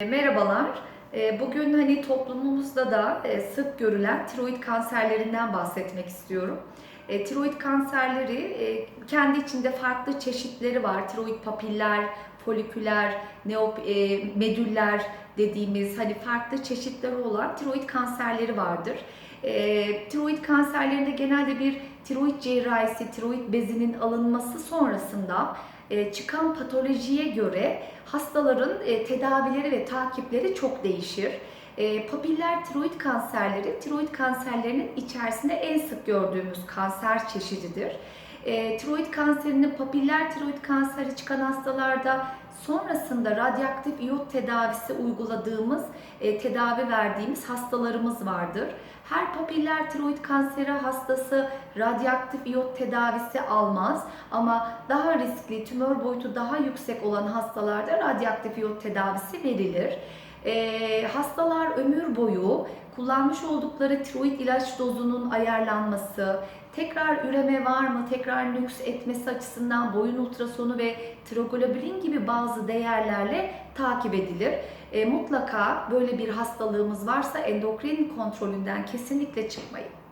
Merhabalar. Ee, Bugün hani toplumumuzda da e, sık görülen tiroid kanserlerinden bahsetmek istiyorum. E, Tiroid kanserleri e, kendi içinde farklı çeşitleri var. Tiroid papiller, foliküler, neop, e, medüller dediğimiz hani farklı çeşitleri olan tiroid kanserleri vardır. E, tiroid kanserlerinde genelde bir tiroid cerrahisi, tiroid bezinin alınması sonrasında e, çıkan patolojiye göre hastaların e, tedavileri ve takipleri çok değişir. E, papiller tiroid kanserleri, tiroid kanserlerinin içerisinde en sık gördüğümüz kanser çeşididir. E, tiroid kanserinin papiller tiroid kanseri çıkan hastalarda sonrasında radyoaktif iyot tedavisi uyguladığımız, e, tedavi verdiğimiz hastalarımız vardır. Her papiller tiroid kanseri hastası radyoaktif iyot tedavisi almaz ama daha riskli, tümör boyutu daha yüksek olan hastalarda radyoaktif iyot tedavisi verilir. Ee, hastalar ömür boyu kullanmış oldukları tiroid ilaç dozunun ayarlanması, tekrar üreme var mı, tekrar nüks etmesi açısından boyun ultrasonu ve tiroglobulin gibi bazı değerlerle takip edilir. E, mutlaka böyle bir hastalığımız varsa endokrin kontrolünden kesinlikle çıkmayın.